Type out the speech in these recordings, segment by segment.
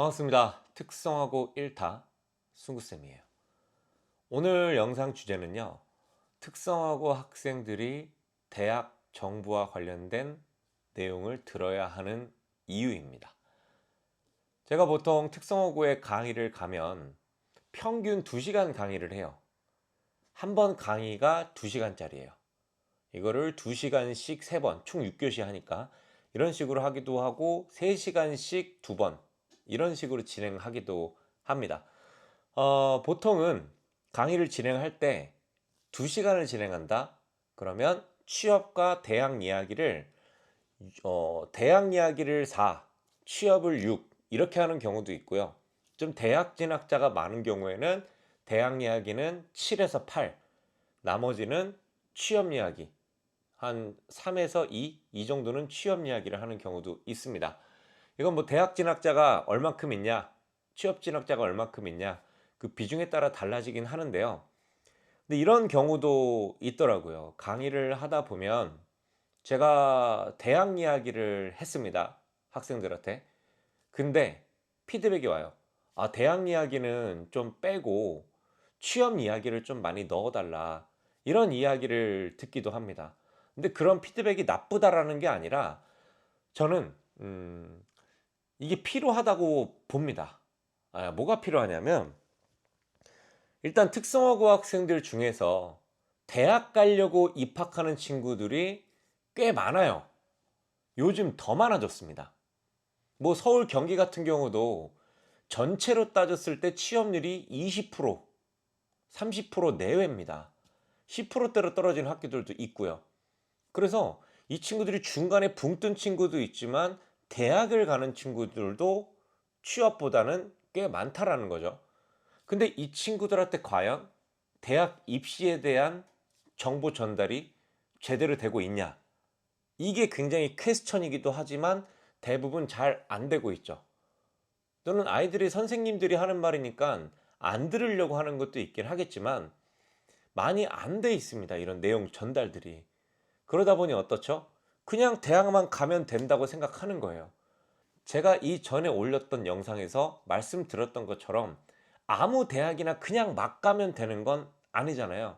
반갑습니다. 특성화고 1타 승구쌤이에요. 오늘 영상 주제는요. 특성화고 학생들이 대학 정부와 관련된 내용을 들어야 하는 이유입니다. 제가 보통 특성화고에 강의를 가면 평균 2시간 강의를 해요. 한 번 강의가 2시간짜리예요. 이거를 2시간씩 3번, 총 6교시 하니까 이런 식으로 하기도 하고 3시간씩 2번 이런 식으로 진행하기도 합니다. 어, 보통은 강의를 진행할 때 2시간을 진행한다? 그러면 취업과 대학 이야기를 어, 대학 이야기를 4, 취업을 6 이렇게 하는 경우도 있고요. 좀 대학 진학자가 많은 경우에는 대학 이야기는 7에서 8, 나머지는 취업 이야기 한 3에서 2, 이 정도는 취업 이야기를 하는 경우도 있습니다. 이건 뭐 대학 진학자가 얼만큼 있냐, 취업 진학자가 얼만큼 있냐, 그 비중에 따라 달라지긴 하는데요. 근데 이런 경우도 있더라고요. 강의를 하다 보면 제가 대학 이야기를 했습니다. 학생들한테. 근데 피드백이 와요. 아, 대학 이야기는 좀 빼고 취업 이야기를 좀 많이 넣어달라. 이런 이야기를 듣기도 합니다. 근데 그런 피드백이 나쁘다라는 게 아니라 저는 음, 이게 필요하다고 봅니다. 아, 뭐가 필요하냐면 일단 특성화고 학생들 중에서 대학 가려고 입학하는 친구들이 꽤 많아요. 요즘 더 많아졌습니다. 뭐 서울 경기 같은 경우도 전체로 따졌을 때 취업률이 20%, 30% 내외입니다. 10%대로 떨어진 학교들도 있고요. 그래서 이 친구들이 중간에 붕 뜬 친구도 있지만 대학을 가는 친구들도 취업보다는 꽤 많다라는 거죠. 근데 이 친구들한테 과연 대학 입시에 대한 정보 전달이 제대로 되고 있냐? 이게 굉장히 퀘스천이기도 하지만 대부분 잘 안 되고 있죠. 또는 아이들이 선생님들이 하는 말이니까 안 들으려고 하는 것도 있긴 하겠지만 많이 안 돼 있습니다. 이런 내용 전달들이. 그러다 보니 어떻죠? 그냥 대학만 가면 된다고 생각하는 거예요. 제가 이 전에 올렸던 영상에서 말씀드렸던 것처럼 아무 대학이나 그냥 막 가면 되는 건 아니잖아요.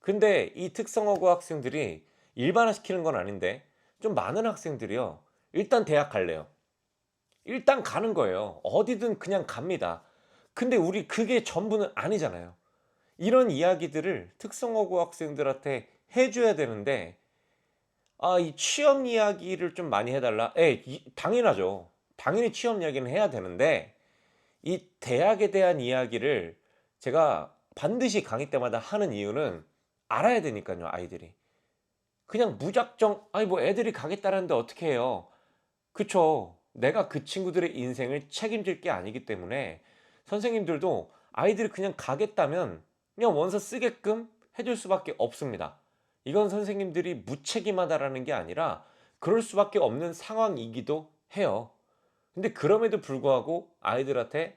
근데 이 특성화고 학생들이 일반화 시키는 건 아닌데 좀 많은 학생들이요. 일단 대학 갈래요. 일단 가는 거예요. 어디든 그냥 갑니다. 근데 우리 그게 전부는 아니잖아요. 이런 이야기들을 특성화고 학생들한테 해줘야 되는데 아, 이 취업 이야기를 좀 많이 해달라. 에, 이, 당연하죠. 당연히 취업 이야기는 해야 되는데 이 대학에 대한 이야기를 제가 반드시 강의 때마다 하는 이유는 알아야 되니까요, 아이들이. 그냥 무작정, 아니 뭐 애들이 가겠다는데 어떻게 해요? 그쵸. 내가 그 친구들의 인생을 책임질 게 아니기 때문에 선생님들도 아이들이 그냥 가겠다면 그냥 원서 쓰게끔 해줄 수밖에 없습니다. 이건 선생님들이 무책임하다라는 게 아니라 그럴 수밖에 없는 상황이기도 해요. 근데 그럼에도 불구하고 아이들한테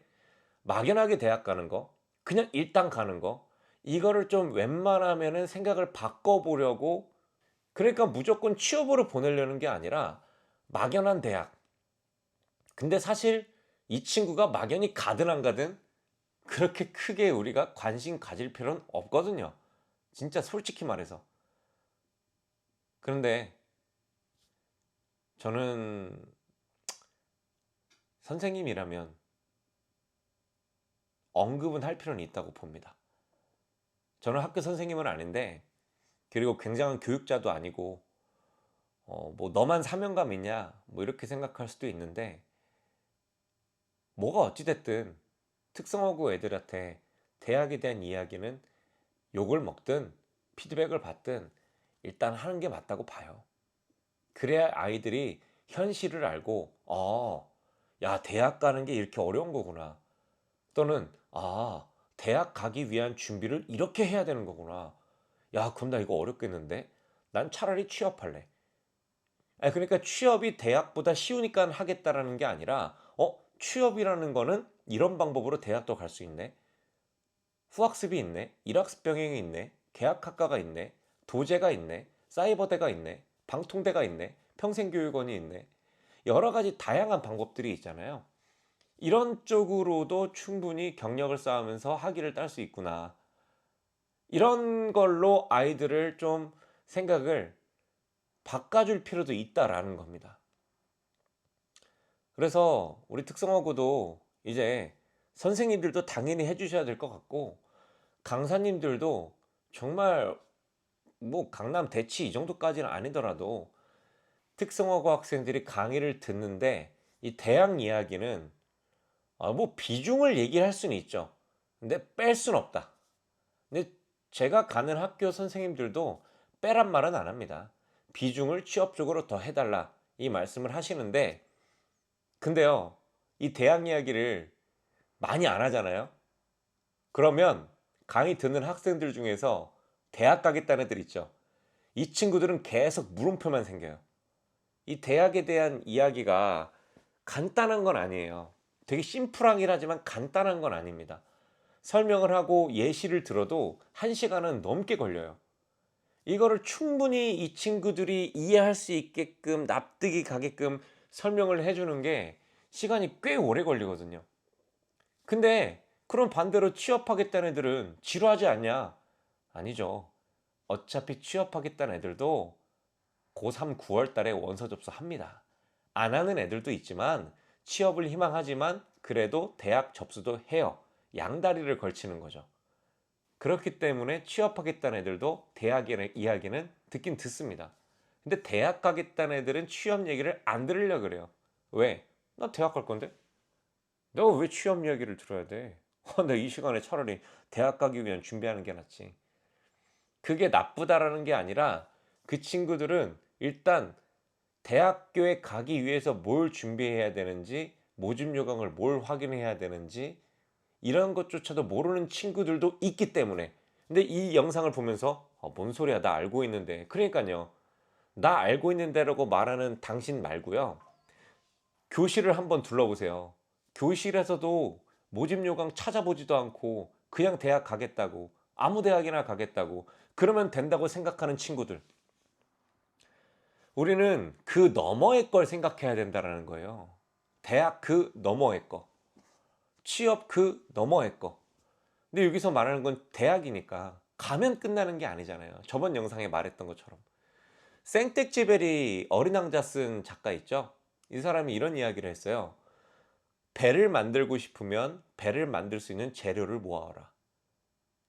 막연하게 대학 가는 거, 그냥 일단 가는 거, 이거를 좀 웬만하면은 생각을 바꿔보려고 그러니까 무조건 취업으로 보내려는 게 아니라 막연한 대학. 근데 사실 이 친구가 막연히 가든 안 가든 그렇게 크게 우리가 관심 가질 필요는 없거든요. 진짜 솔직히 말해서. 그런데 저는 선생님이라면 언급은 할 필요는 있다고 봅니다. 저는 학교 선생님은 아닌데 그리고 굉장한 교육자도 아니고 어, 뭐 너만 사명감 있냐 뭐 이렇게 생각할 수도 있는데 뭐가 어찌됐든 특성화고 애들한테 대학에 대한 이야기는 욕을 먹든 피드백을 받든 일단 하는 게 맞다고 봐요. 그래야 아이들이 현실을 알고, 어, 야, 대학 가는 게 이렇게 어려운 거구나. 또는, 아, 대학 가기 위한 준비를 이렇게 해야 되는 거구나. 야, 그럼 나 이거 어렵겠는데? 난 차라리 취업할래. 아니, 그러니까 취업이 대학보다 쉬우니까 하겠다라는 게 아니라, 어, 취업이라는 거는 이런 방법으로 대학도 갈 수 있네. 후학습이 있네. 일학습 병행이 있네. 계약학과가 있네. 도제가 있네. 사이버대가 있네. 방통대가 있네. 평생교육원이 있네. 여러 가지 다양한 방법들이 있잖아요. 이런 쪽으로도 충분히 경력을 쌓으면서 학위를 딸 수 있구나. 이런 걸로 아이들을 좀 생각을 바꿔줄 필요도 있다라는 겁니다. 그래서 우리 특성화고도 이제 선생님들도 당연히 해주셔야 될 것 같고 강사님들도 정말 뭐 강남 대치 이 정도까지는 아니더라도 특성화고 학생들이 강의를 듣는데 이 대학 이야기는 아, 뭐 비중을 얘기할 수는 있죠. 근데 뺄 수는 없다. 근데 제가 가는 학교 선생님들도 빼란 말은 안 합니다. 비중을 취업적으로 더 해달라 이 말씀을 하시는데 근데요 이 대학 이야기를 많이 안 하잖아요. 그러면 강의 듣는 학생들 중에서 대학 가겠다는 애들 있죠. 이 친구들은 계속 물음표만 생겨요. 이 대학에 대한 이야기가 간단한 건 아니에요. 되게 심플하긴 하지만 간단한 건 아닙니다. 설명을 하고 예시를 들어도 한 시간은 넘게 걸려요. 이거를 충분히 이 친구들이 이해할 수 있게끔 납득이 가게끔 설명을 해주는 게 시간이 꽤 오래 걸리거든요. 근데 그럼 반대로 취업하겠다는 애들은 지루하지 않냐? 아니죠. 어차피 취업하겠다는 애들도 고3 9월 달에 원서 접수합니다. 안 하는 애들도 있지만 취업을 희망하지만 그래도 대학 접수도 해요. 양다리를 걸치는 거죠. 그렇기 때문에 취업하겠다는 애들도 대학 이야기는 듣긴 듣습니다. 근데 대학 가겠다는 애들은 취업 얘기를 안 들으려 그래요. 왜? 나 대학 갈 건데? 내가 왜 취업 이야기를 들어야 돼? 어, 내이 시간에 차라리 대학 가기 위한 준비하는 게 낫지. 그게 나쁘다라는 게 아니라 그 친구들은 일단 대학교에 가기 위해서 뭘 준비해야 되는지, 모집 요강을 뭘 확인해야 되는지, 이런 것조차도 모르는 친구들도 있기 때문에. 근데 이 영상을 보면서, 어, 뭔 소리야, 나 알고 있는데. 그러니까요. 나 알고 있는데라고 말하는 당신 말고요. 교실을 한번 둘러보세요. 교실에서도 모집 요강 찾아보지도 않고 그냥 대학 가겠다고 아무 대학이나 가겠다고 그러면 된다고 생각하는 친구들 우리는 그 너머의 걸 생각해야 된다라는 거예요. 대학 그 너머의 거. 취업 그 너머의 거. 근데 여기서 말하는 건 대학이니까 가면 끝나는 게 아니잖아요. 저번 영상에 말했던 것처럼. 생텍쥐베리 어린 왕자 쓴 작가 있죠? 이 사람이 이런 이야기를 했어요. 배를 만들고 싶으면 배를 만들 수 있는 재료를 모아라.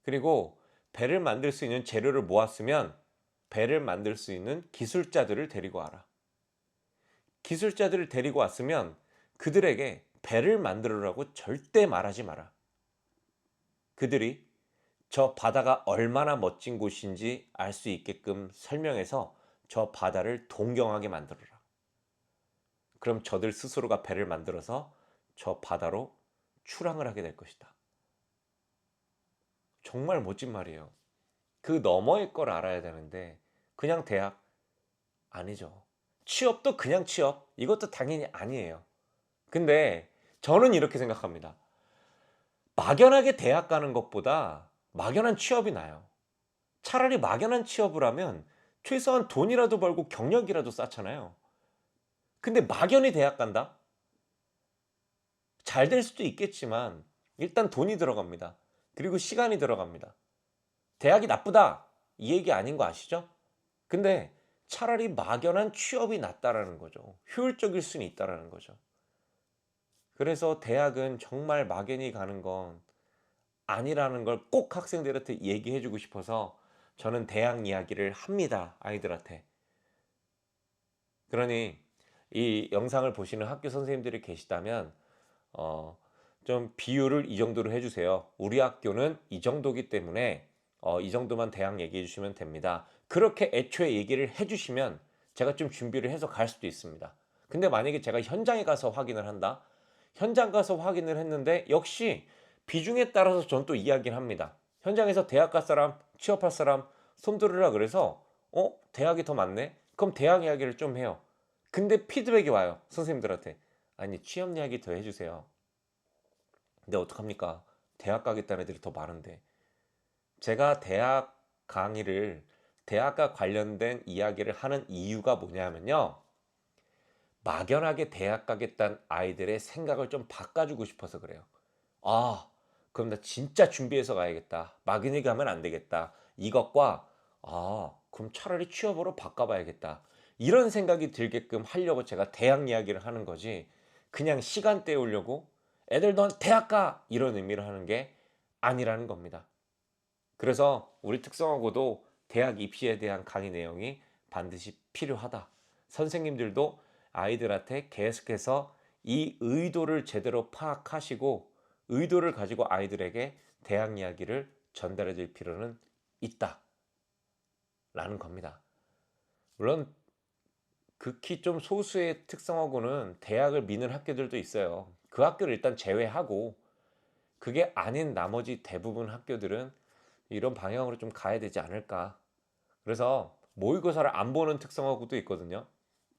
그리고 배를 만들 수 있는 재료를 모았으면 배를 만들 수 있는 기술자들을 데리고 와라. 기술자들을 데리고 왔으면 그들에게 배를 만들으라고 절대 말하지 마라. 그들이 저 바다가 얼마나 멋진 곳인지 알 수 있게끔 설명해서 저 바다를 동경하게 만들어라. 그럼 저들 스스로가 배를 만들어서 저 바다로 출항을 하게 될 것이다. 정말 멋진 말이에요. 그 너머의 걸 알아야 되는데 그냥 대학 아니죠. 취업도 그냥 취업 이것도 당연히 아니에요. 근데 저는 이렇게 생각합니다. 막연하게 대학 가는 것보다 막연한 취업이 나요. 차라리 막연한 취업을 하면 최소한 돈이라도 벌고 경력이라도 쌓잖아요. 근데 막연히 대학 간다? 잘 될 수도 있겠지만 일단 돈이 들어갑니다. 그리고 시간이 들어갑니다. 대학이 나쁘다 이 얘기 아닌 거 아시죠? 근데 차라리 막연한 취업이 낫다라는 거죠. 효율적일 수는 있다라는 거죠. 그래서 대학은 정말 막연히 가는 건 아니라는 걸 꼭 학생들한테 얘기해 주고 싶어서 저는 대학 이야기를 합니다. 아이들한테. 그러니 이 영상을 보시는 학교 선생님들이 계시다면 어, 좀 비율을 이 정도로 해주세요. 우리 학교는 이 정도기 때문에 어, 이 정도만 대학 얘기해 주시면 됩니다. 그렇게 애초에 얘기를 해주시면 제가 좀 준비를 해서 갈 수도 있습니다. 근데 만약에 제가 현장에 가서 확인을 한다? 현장 가서 확인을 했는데 역시 비중에 따라서 전또 이야기를 합니다. 현장에서 대학 갈 사람, 취업할 사람 손 들으라 그래서 어? 대학이 더 많네? 그럼 대학 이야기를 좀 해요. 근데 피드백이 와요. 선생님들한테. 아니 취업 이야기 더 해주세요. 근데 어떡합니까? 대학 가겠다는 애들이 더 많은데. 제가 대학 강의를 대학과 관련된 이야기를 하는 이유가 뭐냐면요. 막연하게 대학 가겠다는 아이들의 생각을 좀 바꿔주고 싶어서 그래요. 아, 그럼 나 진짜 준비해서 가야겠다. 막연히 가면 안 되겠다. 이것과 아, 그럼 차라리 취업으로 바꿔봐야겠다. 이런 생각이 들게끔 하려고 제가 대학 이야기를 하는 거지. 그냥 시간 때우려고 애들 넌 대학 가! 이런 의미로 하는 게 아니라는 겁니다. 그래서 우리 특성화고도 대학 입시에 대한 강의 내용이 반드시 필요하다. 선생님들도 아이들한테 계속해서 이 의도를 제대로 파악하시고 의도를 가지고 아이들에게 대학 이야기를 전달해 줄 필요는 있다. 라는 겁니다. 물론 극히 좀 소수의 특성하고는 대학을 미는 학교들도 있어요. 그 학교를 일단 제외하고 그게 아닌 나머지 대부분 학교들은 이런 방향으로 좀 가야 되지 않을까. 그래서 모의고사를 안 보는 특성화고도 있거든요.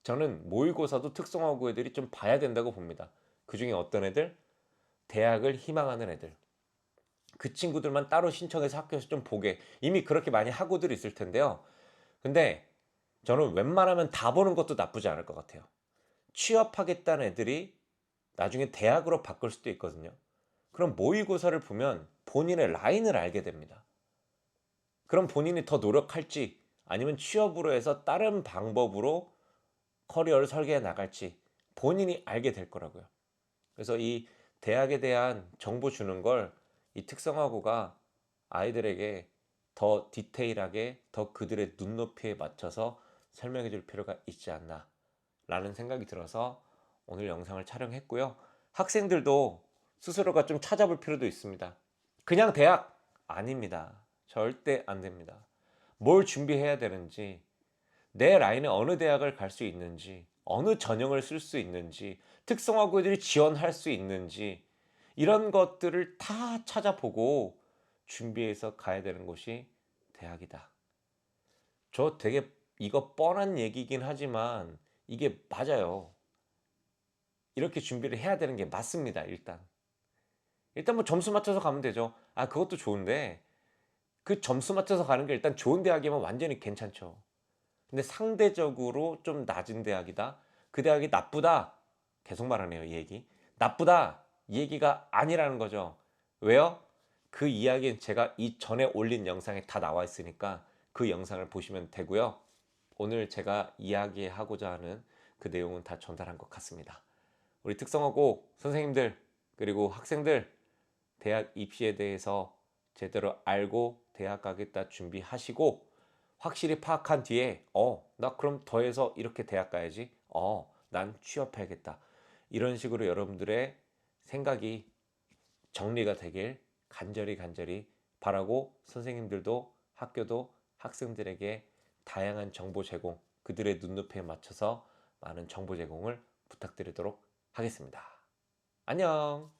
저는 모의고사도 특성화고 애들이 좀 봐야 된다고 봅니다. 그 중에 어떤 애들? 대학을 희망하는 애들. 그 친구들만 따로 신청해서 학교에서 좀 보게. 이미 그렇게 많이 하고들 있을 텐데요. 근데 저는 웬만하면 다 보는 것도 나쁘지 않을 것 같아요. 취업하겠다는 애들이 나중에 대학으로 바꿀 수도 있거든요. 그럼 모의고사를 보면 본인의 라인을 알게 됩니다. 그럼 본인이 더 노력할지 아니면 취업으로 해서 다른 방법으로 커리어를 설계해 나갈지 본인이 알게 될 거라고요. 그래서 이 대학에 대한 정보 주는 걸 이 특성화고가 아이들에게 더 디테일하게 더 그들의 눈높이에 맞춰서 설명해 줄 필요가 있지 않나 라는 생각이 들어서 오늘 영상을 촬영했고요. 학생들도 스스로가 좀 찾아볼 필요도 있습니다. 그냥 대학 아닙니다. 절대 안 됩니다. 뭘 준비해야 되는지, 내 라인에 어느 대학을 갈 수 있는지, 어느 전형을 쓸 수 있는지, 특성화고들이 지원할 수 있는지, 이런 것들을 다 찾아보고 준비해서 가야 되는 곳이 대학이다. 저 되게 이거 뻔한 얘기긴 하지만 이게 맞아요. 이렇게 준비를 해야 되는 게 맞습니다, 일단. 일단 뭐 점수 맞춰서 가면 되죠. 아, 그것도 좋은데 그 점수 맞춰서 가는 게 일단 좋은 대학이면 완전히 괜찮죠. 근데 상대적으로 좀 낮은 대학이다. 그 대학이 나쁘다. 계속 말하네요, 이 얘기. 나쁘다. 이 얘기가 아니라는 거죠. 왜요? 그 이야기는 제가 이 전에 올린 영상에 다 나와 있으니까 그 영상을 보시면 되고요. 오늘 제가 이야기하고자 하는 그 내용은 다 전달한 것 같습니다. 우리 특성화고 선생님들 그리고 학생들 대학 입시에 대해서 제대로 알고 대학 가겠다 준비하시고 확실히 파악한 뒤에 어 나 그럼 더해서 이렇게 대학 가야지. 어 난 취업해야겠다. 이런 식으로 여러분들의 생각이 정리가 되길 간절히 간절히 바라고 선생님들도 학교도 학생들에게 다양한 정보 제공 그들의 눈높이에 맞춰서 많은 정보 제공을 부탁드리도록 하겠습니다. 안녕